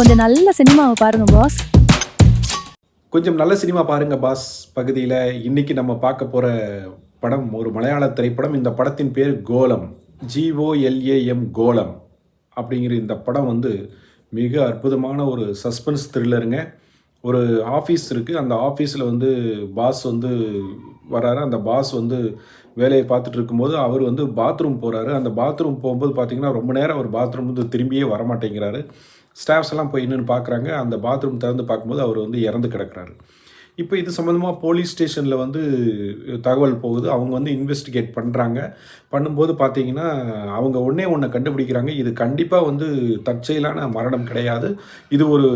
கொஞ்சம் நல்ல சினிமாவை பாருங்க பாஸ் கொஞ்சம் நல்ல சினிமா பாருங்க பாஸ் பகுதியில் இன்னைக்கு நம்ம பார்க்க போகிற படம் ஒரு மலையாள திரைப்படம். இந்த படத்தின் பேர் கோலம். ஜிஓஎல்ஏஎம் கோலம். அப்படிங்கிற இந்த படம் வந்து மிக அற்புதமான ஒரு சஸ்பென்ஸ் த்ரில்லருங்க ஒரு ஆஃபீஸ் இருக்குது அந்த ஆஃபீஸில் வந்து பாஸ் வந்து வராரு. அந்த பாஸ் வந்து வேலையை பார்த்துட்டு இருக்கும்போது அவர் வந்து பாத்ரூம் போகிறாரு அந்த பாத்ரூம் போகும்போது பார்த்தீங்கன்னா ரொம்ப நேரம் அவர் பாத்ரூம் வந்து திரும்பியே வர மாட்டேங்கிறாரு ஸ்டாஃப்ஸ் எல்லாம் போய் என்னன்னு பார்க்குறாங்க அந்த பாத்ரூம் திறந்து பார்க்கும்போது அவர் வந்து இறந்து கிடக்குறாரு. இப்போ இது சம்மந்தமாக போலீஸ் ஸ்டேஷனில் வந்து தகவல் போகுது. அவங்க வந்து இன்வெஸ்டிகேட் பண்ணுறாங்க பண்ணும்போது பார்த்தீங்கன்னா அவங்க ஒன்றே ஒன்றை கண்டுபிடிக்கிறாங்க. இது கண்டிப்பாக வந்து தற்செயலான மரணம் கிடையாது. இது ஒரு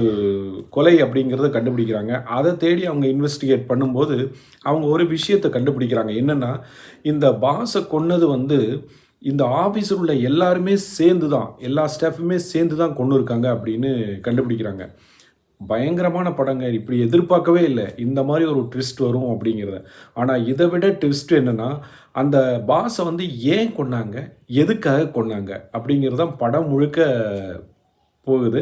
கொலை அப்படிங்கிறத கண்டுபிடிக்கிறாங்க. அதை தேடி அவங்க இன்வெஸ்டிகேட் பண்ணும்போது அவங்க ஒரு விஷயத்தை கண்டுபிடிக்கிறாங்க. என்னென்னா இந்த பாஸை கொன்னது வந்து இந்த ஆஃபீஸில் உள்ள எல்லாருமே சேர்ந்து தான் எல்லா ஸ்டாஃபுமே சேர்ந்து தான் கொண்டு இருக்காங்க அப்படின்னு கண்டுபிடிக்கிறாங்க. பயங்கரமான படங்க. இப்படி எதிர்பார்க்கவே இல்லை. இந்த மாதிரி ஒரு ட்விஸ்ட் வரும் அப்படிங்கிறத. ஆனால் இதை விட ட்விஸ்ட் என்னென்னா அந்த பாஸை வந்து ஏன் கொன்னாங்க? எதுக்காக கொன்னாங்க? அப்படிங்கிறது தான் படம் முழுக்க போகுது.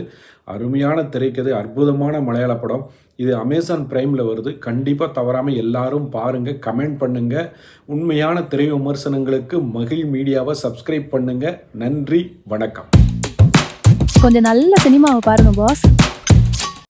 அருமையான திரைக்கதை அற்புதமான மலையாள படம். இது அமேசான் பிரைமில் வருது. கண்டிப்பாக தவறாமல் எல்லாரும் பாருங்கள் கமெண்ட் பண்ணுங்கள் உண்மையான திரை விமர்சனங்களுக்கு மகிழ் மீடியாவை சப்ஸ்கிரைப் பண்ணுங்கள் நன்றி வணக்கம். கொஞ்சம் நல்ல சினிமாவை பாருங்க பாஸ்